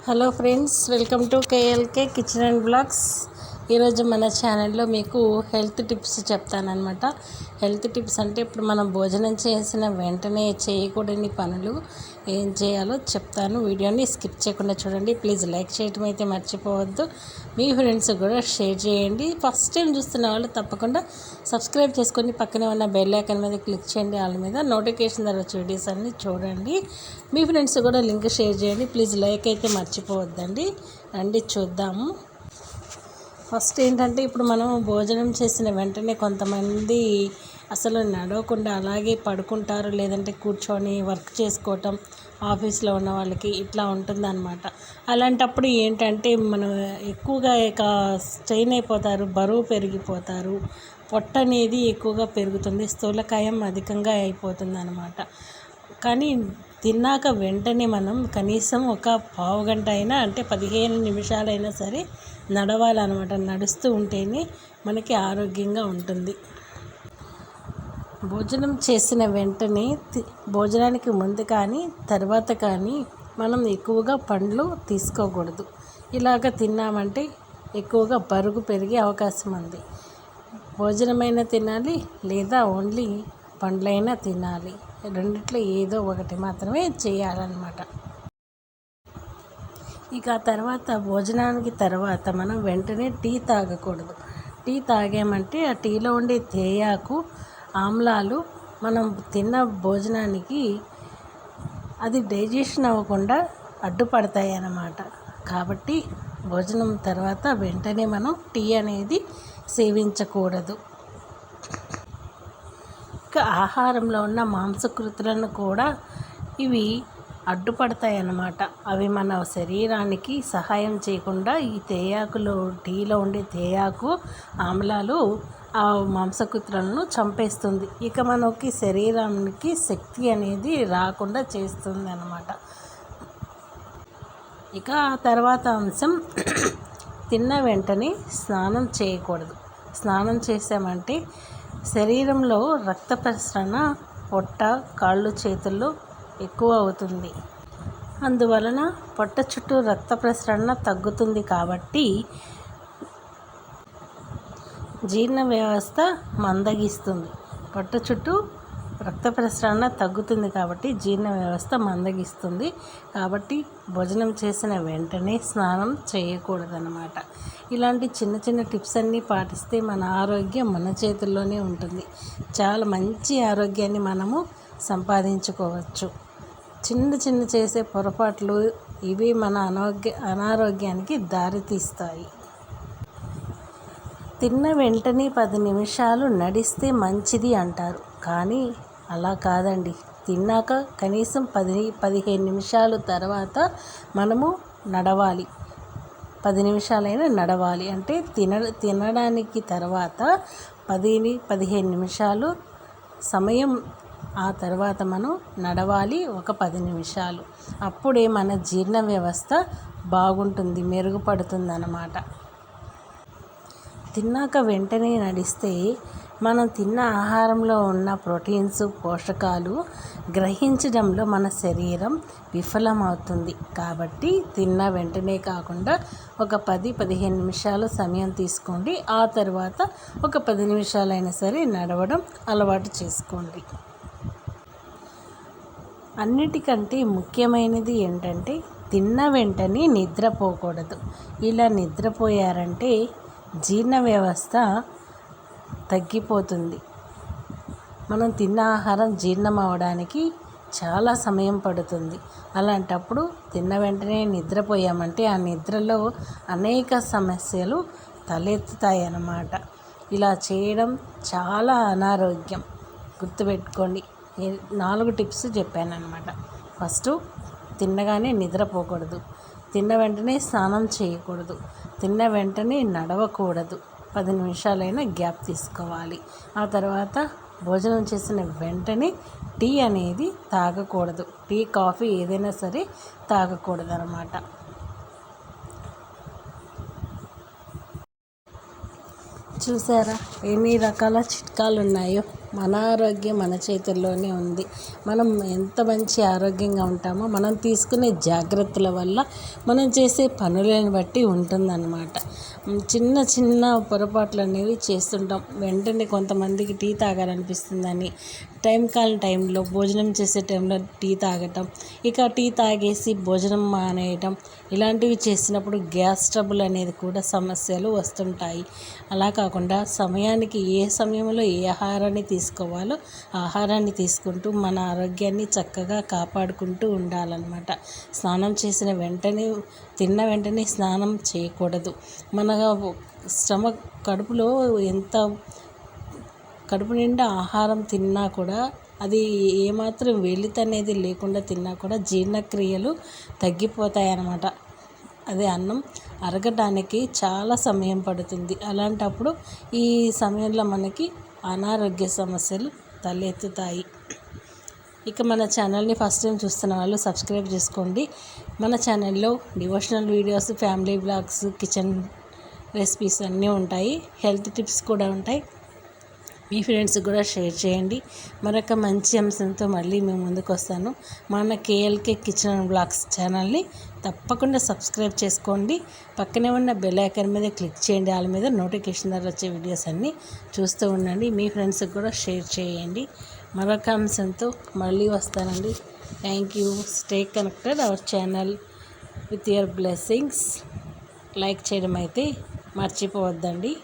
Hello friends welcome to KLK kitchen and blogs ఈరోజు మన ఛానల్లో మీకు హెల్త్ టిప్స్ చెప్తానమాట హెల్త్ టిప్స్ అంటే ఇప్పుడు మనం భోజనం చేసిన వెంటనే చేయకూడని పనులు ఏం చేయాలో చెప్తాను. వీడియోని స్కిప్ చేయకుండా చూడండి. ప్లీజ్ లైక్ చేయటం అయితే మర్చిపోవద్దు. మీ ఫ్రెండ్స్ కూడా షేర్ చేయండి. ఫస్ట్ టైం చూస్తున్న వాళ్ళు తప్పకుండా సబ్స్క్రైబ్ చేసుకొని పక్కనే ఉన్న బెల్ ఐకన్ మీద క్లిక్ చేయండి. వాళ్ళ మీద నోటిఫికేషన్ తర్వాత వీడియోస్ అన్నీ చూడండి. మీ ఫ్రెండ్స్ కూడా లింక్ షేర్ చేయండి. ప్లీజ్ లైక్ అయితే మర్చిపోవద్దండి. రండి చూద్దాము. ఫస్ట్ ఏంటంటే ఇప్పుడు మనం భోజనం చేసిన వెంటనే కొంతమంది అసలు నడవకుండా అలాగే పడుకుంటారు లేదంటే కూర్చొని వర్క్ చేసుకోవటం ఆఫీస్లో ఉన్న వాళ్ళకి ఇట్లా ఉంటుందన్నమాట. అలాంటప్పుడు ఏంటంటే మనం ఎక్కువగా ఇక స్ట్రెయిన్ అయిపోతారు బరువు పెరిగిపోతారు పొట్ట అనేది ఎక్కువగా పెరుగుతుంది స్థూలకాయం అధికంగా అయిపోతుంది అనమాట కానీ తిన్నాక వెంటనే మనం కనీసం ఒక పావు గంట అయినా అంటే పదిహేను నిమిషాలైనా సరే నడవాలన్నమాట. నడుస్తూ ఉంటేనే మనకి ఆరోగ్యంగా ఉంటుంది. భోజనం చేసిన వెంటనే భోజనానికి ముందు కానీ తర్వాత కానీ మనం ఎక్కువగా పండ్లు తీసుకోకూడదు. ఇలాగ తిన్నామంటే ఎక్కువగా బరుగు పెరిగే అవకాశం ఉంది. భోజనమైనా తినాలి లేదా ఓన్లీ పండ్లైనా తినాలి. రెండిట్లో ఏదో ఒకటి మాత్రమే చేయాలన్నమాట. ఇక తర్వాత భోజనానికి తర్వాత మనం వెంటనే టీ తాగకూడదు. టీ తాగామంటే ఆ టీలో ఉండే తేయాకు ఆమ్లాలు మనం తిన్న భోజనానికి అది డైజెషన్ అవ్వకుండా అడ్డుపడతాయి అన్నమాట కాబట్టి భోజనం తర్వాత వెంటనే మనం టీ అనేది సేవించకూడదు. ఆహారంలో ఉన్న మాంసకృతులను కూడా ఇవి అడ్డుపడతాయి అన్నమాట అవి మన శరీరానికి సహాయం చేయకుండా ఈ తేయాకులో టీలో ఉండే తేయాకు ఆమ్లాలు ఆ మాంసకృతులను చంపేస్తుంది. ఇక మనకి శరీరానికి శక్తి అనేది రాకుండా చేస్తుంది అన్నమాట ఇక ఆ తర్వాత అంశం తిన్న వెంటనే స్నానం చేయకూడదు. స్నానం చేసామంటే శరీరంలో రక్త ప్రసరణ పొట్ట కాళ్ళు చేతుల్లో ఎక్కువ అవుతుంది. అందువలన పొట్ట చుట్టూ రక్త ప్రసరణ తగ్గుతుంది కాబట్టి జీర్ణ వ్యవస్థ మందగిస్తుంది. పొట్ట చుట్టూ రక్త ప్రసరణ తగ్గుతుంది కాబట్టి జీర్ణ వ్యవస్థ మందగిస్తుంది. కాబట్టి భోజనం చేసిన వెంటనే స్నానం చేయకూడదన్నమాట. ఇలాంటి చిన్న చిన్న టిప్స్ అన్నీ పాటిస్తే మన ఆరోగ్యం మన చేతుల్లోనే ఉంటుంది. చాలా మంచి ఆరోగ్యాన్ని మనము సంపాదించుకోవచ్చు. చిన్న చిన్న చేసే పొరపాట్లు ఇవి మన అనారోగ్య అనారోగ్యానికి దారితీస్తాయి. తిన్న వెంటనే పది నిమిషాలు నడిస్తే మంచిది అంటారు. కానీ అలా కాదండి. తిన్నాక కనీసం పది పదిహేను నిమిషాలు తర్వాత మనము నడవాలి. పది నిమిషాలైనా నడవాలి. అంటే తిన తినడానికి తర్వాత పది పదిహేను నిమిషాలు సమయం ఆ తర్వాత మనం నడవాలి ఒక పది నిమిషాలు. అప్పుడే మన జీర్ణ వ్యవస్థ బాగుంటుంది మెరుగుపడుతుంది అన్నమాట తిన్నాక వెంటనే నడిస్తే మనం తిన్న ఆహారంలో ఉన్న ప్రోటీన్స్ పోషకాలు గ్రహించడంలో మన శరీరం విఫలమవుతుంది. కాబట్టి తిన్న వెంటనే కాకుండా ఒక పది పదిహేను నిమిషాలు సమయం తీసుకోండి. ఆ తర్వాత ఒక పది నిమిషాలైనా సరే నడవడం అలవాటు చేసుకోండి. అన్నిటికంటే ముఖ్యమైనది ఏంటంటే తిన్న వెంటనే నిద్రపోకూడదు. ఇలా నిద్రపోయారంటే జీర్ణ వ్యవస్థ తగ్గిపోతుంది. మనం తిన్న ఆహారం జీర్ణం అవడానికి చాలా సమయం పడుతుంది. అలాంటప్పుడు తిన్న వెంటనే నిద్రపోయామంటే ఆ నిద్రలో అనేక సమస్యలు తలెత్తుతాయి అన్నమాట ఇలా చేయడం చాలా అనారోగ్యం. గుర్తుపెట్టుకోండి నాలుగు టిప్స్ చెప్పాను అనమాట ఫస్ట్ తిన్నగానే నిద్రపోకూడదు. తిన్న వెంటనే స్నానం చేయకూడదు. తిన్న వెంటనే నడవకూడదు. పది నిమిషాలైనా గ్యాప్ తీసుకోవాలి. ఆ తర్వాత భోజనం చేసిన వెంటనే టీ అనేది తాగకూడదు. టీ కాఫీ ఏదైనా సరే తాగకూడదు అనమాట చూసారా? ఎన్ని రకాల చిట్కాలు ఉన్నాయో మన ఆరోగ్యం మన చేతుల్లోనే ఉంది. మనం ఎంత మంచి ఆరోగ్యంగా ఉంటామో మనం తీసుకునే జాగ్రత్తల వల్ల మనం చేసే పనులను బట్టి ఉంటుందన్నమాట. చిన్న చిన్న పొరపాట్లు అనేవి చేస్తుంటాం. వెంటనే కొంతమందికి టీ తాగాలనిపిస్తుందని టైం కాని టైంలో భోజనం చేసే టైంలో టీ తాగటం ఇక టీ తాగేసి భోజనం మానేయటం ఇలాంటివి చేసినప్పుడు గ్యాస్ ట్రబుల్ అనేది కూడా సమస్యలు వస్తుంటాయి. అలా కాకుండా సమయానికి ఏ సమయంలో ఏ ఆహారాన్ని తీసుకోవాలో ఆహారాన్ని తీసుకుంటూ మన ఆరోగ్యాన్ని చక్కగా కాపాడుకుంటూ ఉండాలన్నమాట. స్నానం చేసిన వెంటనే తిన్న వెంటనే స్నానం చేయకూడదు. మన శ్రమ కడుపులో ఎంత కడుపు నిండా ఆహారం తిన్నా కూడా అది ఏమాత్రం వెలితి అనేది లేకుండా తిన్నా కూడా జీర్ణక్రియలు తగ్గిపోతాయి అన్నమాట అదే అన్నం అరగటానికి చాలా సమయం పడుతుంది. అలాంటప్పుడు ఈ సమయంలో మనకి అనారోగ్య సమస్యలు తలెత్తుతాయి. ఇక మన ఛానల్ని ఫస్ట్ టైం చూస్తున్న వాళ్ళు సబ్స్క్రైబ్ చేసుకోండి. మన ఛానల్లో devotional videos family blogs kitchen recipes అన్నీ ఉంటాయి. హెల్త్ టిప్స్ కూడా ఉంటాయి. మీ ఫ్రెండ్స్కి కూడా షేర్ చేయండి. మరొక మంచి అంశంతో మళ్ళీ మేము ముందుకు వస్తాను. మన కేఎల్కే కిచెన్ అండ్ బ్లాగ్స్ ఛానల్ని తప్పకుండా సబ్స్క్రైబ్ చేసుకోండి. పక్కనే ఉన్న బెల్ ఐకాన్ మీద క్లిక్ చేయండి. వాళ్ళ మీద నోటిఫికేషన్ ద్వారా వచ్చే వీడియోస్ అన్నీ చూస్తూ ఉండండి. మీ ఫ్రెండ్స్కి కూడా షేర్ చేయండి. మరొక అంశంతో మళ్ళీ వస్తానండి. Thank you. Stay connected. Our channel with your blessings. Like చేయడం అయితే మర్చిపోవద్దండి.